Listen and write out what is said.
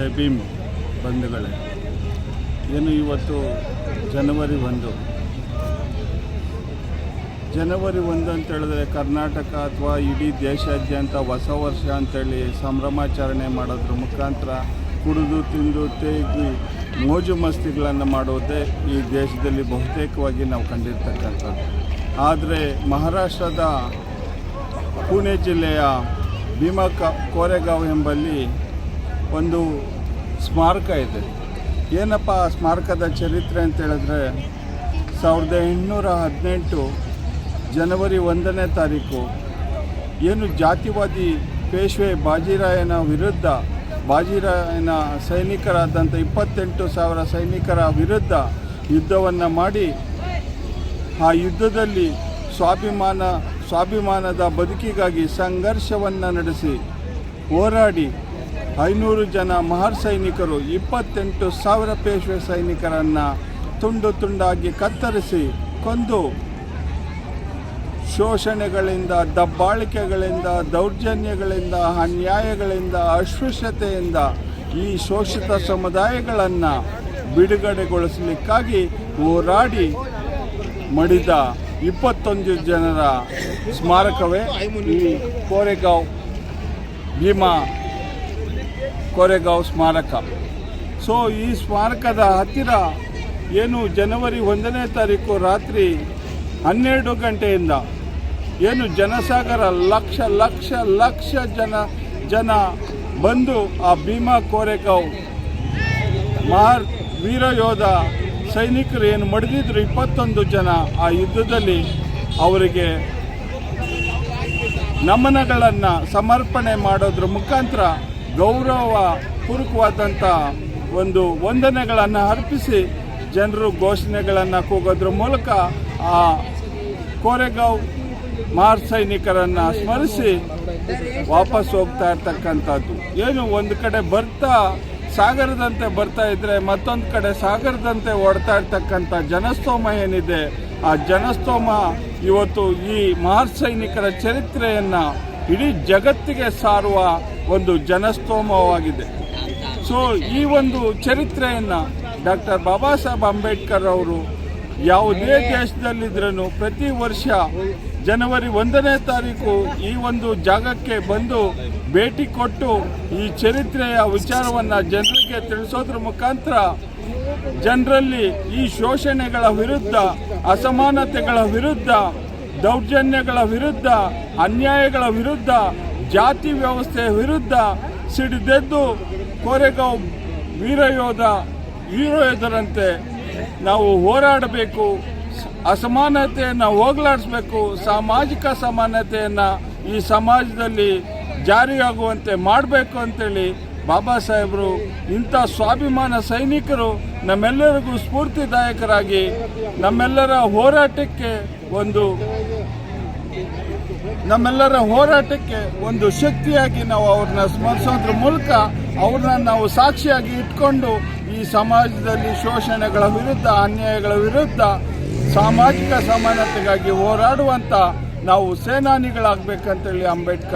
ಜೈ ಭೀಮ್ ಬಂಧುಗಳೇ, ಏನು ಇವತ್ತು ಜನವರಿ ಒಂದು? ಜನವರಿ ಒಂದು ಅಂತ ಹೇಳಿದ್ರೆ ಕರ್ನಾಟಕ ಅಥವಾ ಇಡೀ ದೇಶಾದ್ಯಂತ ಹೊಸ ವರ್ಷ ಅಂತೇಳಿ ಸಂಭ್ರಮಾಚರಣೆ ಮಾಡೋದ್ರ ಮುಖಾಂತರ ಕುಡಿದು, ತಿಂದು, ತೇಗಿ, ಮೋಜು ಮಸ್ತಿಗಳನ್ನು ಮಾಡೋದೇ ಈ ದೇಶದಲ್ಲಿ ಬಹುತೇಕವಾಗಿ ನಾವು ಕಂಡಿರ್ತಕ್ಕಂಥದ್ದು. ಆದರೆ ಮಹಾರಾಷ್ಟ್ರದ ಪುಣೆ ಜಿಲ್ಲೆಯ ಭೀಮಾ ಕೋರೆಗಾಂವ್ ಎಂಬಲ್ಲಿ ಒಂದು ಸ್ಮಾರಕ ಇದೆ. ಏನಪ್ಪ ಆ ಸ್ಮಾರಕದ ಚರಿತ್ರೆ ಅಂತ ಹೇಳಿದ್ರೆ, ಸಾವಿರದ ಎಂಟುನೂರ ಹದಿನೆಂಟು ಜನವರಿ ಒಂದನೇ ತಾರೀಕು, ಏನು ಜಾತಿವಾದಿ ಪೇಶ್ವೆ ಬಾಜಿರಾಯನ ವಿರುದ್ಧ, ಬಾಜಿರಾಯನ ಸೈನಿಕರಾದಂಥ ಇಪ್ಪತ್ತೆಂಟು ಸಾವಿರ ಸೈನಿಕರ ವಿರುದ್ಧ ಯುದ್ಧವನ್ನು ಮಾಡಿ, ಆ ಯುದ್ಧದಲ್ಲಿ ಸ್ವಾಭಿಮಾನ, ಸ್ವಾಭಿಮಾನದ ಬದುಕಿಗಾಗಿ ಸಂಘರ್ಷವನ್ನು ನಡೆಸಿ, ಹೋರಾಡಿ ಐನೂರು ಜನ ಮಹರ್ ಸೈನಿಕರು ಇಪ್ಪತ್ತೆಂಟು ಸಾವಿರ ಪೇಶ್ವೆ ಸೈನಿಕರನ್ನು ತುಂಡು ತುಂಡಾಗಿ ಕತ್ತರಿಸಿ ಕೊಂದು. ಶೋಷಣೆಗಳಿಂದ, ದಬ್ಬಾಳಿಕೆಗಳಿಂದ, ದೌರ್ಜನ್ಯಗಳಿಂದ, ಅನ್ಯಾಯಗಳಿಂದ, ಅಸ್ಪೃಶ್ಯತೆಯಿಂದ ಈ ಶೋಷಿತ ಸಮುದಾಯಗಳನ್ನು ಬಿಡುಗಡೆಗೊಳಿಸಲಿಕ್ಕಾಗಿ ಹೋರಾಡಿ ಮಡಿದ ಇಪ್ಪತ್ತೊಂದು ಜನರ ಸ್ಮಾರಕವೇ ಈ ಕೋರೆಗಾಂವ್ ಭೀಮಾ ಕೋರೆಗಾಂವ್ ಸ್ಮಾರಕ. ಸೊ ಈ ಸ್ಮಾರಕದ ಹತ್ತಿರ ಏನು ಜನವರಿ ಒಂದನೇ ತಾರೀಕು ರಾತ್ರಿ ಹನ್ನೆರಡು ಗಂಟೆಯಿಂದ ಏನು ಜನಸಾಗರ ಲಕ್ಷ ಲಕ್ಷ ಲಕ್ಷ ಜನ ಜನ ಬಂದು ಆ ಭೀಮಾ ಕೋರೆಗಾಂವ್ ಮಹಾರ್ ವೀರಯೋಧ ಸೈನಿಕರು ಏನು ಮಡಿದಿದ್ರು ಇಪ್ಪತ್ತೊಂದು ಜನ ಆ ಯುದ್ಧದಲ್ಲಿ ಅವರಿಗೆ ನಮನಗಳನ್ನು ಸಮರ್ಪಣೆ ಮಾಡೋದ್ರ ಮುಖಾಂತರ ಗೌರವ ಪೂರ್ವಕವಾದಂಥ ಒಂದು ವಂದನೆಗಳನ್ನು ಅರ್ಪಿಸಿ ಜನರು ಘೋಷಣೆಗಳನ್ನು ಕೂಗೋದ್ರ ಮೂಲಕ ಆ ಕೋರೆಗಾಂವ್ ಮಾರ್ ಸೈನಿಕರನ್ನು ಸ್ಮರಿಸಿ ವಾಪಸ್ ಹೋಗ್ತಾ ಇರ್ತಕ್ಕಂಥದ್ದು. ಏನು ಒಂದು ಕಡೆ ಬರ್ತಾ ಸಾಗರದಂತೆ ಬರ್ತಾ ಇದ್ರೆ ಮತ್ತೊಂದು ಕಡೆ ಸಾಗರದಂತೆ ಓಡ್ತಾ ಇರ್ತಕ್ಕಂಥ ಜನಸ್ತೋಮ ಏನಿದೆ, ಆ ಜನಸ್ತೋಮ ಇವತ್ತು ಈ ಮಹರ್ ಸೈನಿಕರ ಚರಿತ್ರೆಯನ್ನು ಇಡೀ ಜಗತ್ತಿಗೆ ಸಾರುವ ಒಂದು ಜನಸ್ತೋಮವಾಗಿದೆ. ಸೊ ಈ ಒಂದು ಚರಿತ್ರೆಯನ್ನು ಡಾಕ್ಟರ್ ಬಾಬಾ ಸಾಹೇಬ್ ಅಂಬೇಡ್ಕರ್ ಅವರು ಯಾವುದೇ ದೇಶದಲ್ಲಿದ್ರೂ ಪ್ರತಿ ವರ್ಷ ಜನವರಿ ಒಂದನೇ ತಾರೀಕು ಈ ಒಂದು ಜಾಗಕ್ಕೆ ಬಂದು ಭೇಟಿ ಕೊಟ್ಟು ಈ ಚರಿತ್ರೆಯ ವಿಚಾರವನ್ನು ಜನರಿಗೆ ತಿಳಿಸೋದ್ರ ಮುಖಾಂತರ ಜನರಲ್ಲಿ ಈ ಶೋಷಣೆಗಳ ವಿರುದ್ಧ ಅಸಮಾನತೆಗಳ ವಿರುದ್ಧ ದೌರ್ಜನ್ಯಗಳ ವಿರುದ್ಧ, ಅನ್ಯಾಯಗಳ ವಿರುದ್ಧ, ಜಾತಿ ವ್ಯವಸ್ಥೆಯ ವಿರುದ್ಧ ಸಿಡಿದೆದ್ದು ಕೋರೆಗಾಂವ್ ವೀರಯೋಧ ವೀರಯೋಧರಂತೆ ನಾವು ಹೋರಾಡಬೇಕು, ಅಸಮಾನತೆಯನ್ನು ಹೋಗಲಾಡಿಸಬೇಕು, ಸಾಮಾಜಿಕ ಸಮಾನತೆಯನ್ನು ಈ ಸಮಾಜದಲ್ಲಿ ಜಾರಿಯಾಗುವಂತೆ ಮಾಡಬೇಕು ಅಂತೇಳಿ ಬಾಬಾ ಸಾಹೇಬರು ಇಂಥ ಸ್ವಾಭಿಮಾನ ಸೈನಿಕರು ನಮ್ಮೆಲ್ಲರಿಗೂ ಸ್ಫೂರ್ತಿದಾಯಕರಾಗಿ ನಮ್ಮೆಲ್ಲರ ಹೋರಾಟಕ್ಕೆ ಒಂದು ನಮ್ಮೆಲ್ಲರ ಹೋರಾಟಕ್ಕೆ ಒಂದು ಶಕ್ತಿಯಾಗಿ ನಾವು ಅವ್ರನ್ನ ಸ್ಮರಿಸೋದ್ರ ಮೂಲಕ ಅವ್ರನ್ನ ನಾವು ಸಾಕ್ಷಿಯಾಗಿ ಇಟ್ಕೊಂಡು ಈ ಸಮಾಜದಲ್ಲಿ ಶೋಷಣೆಗಳ ವಿರುದ್ಧ, ಅನ್ಯಾಯಗಳ ವಿರುದ್ಧ ಸಾಮಾಜಿಕ ಸಮಾನತೆಗಾಗಿ ಹೋರಾಡುವಂಥ ನಾವು ಸೇನಾನಿಗಳಾಗಬೇಕಂತೇಳಿ ಅಂಬೇಡ್ಕರ್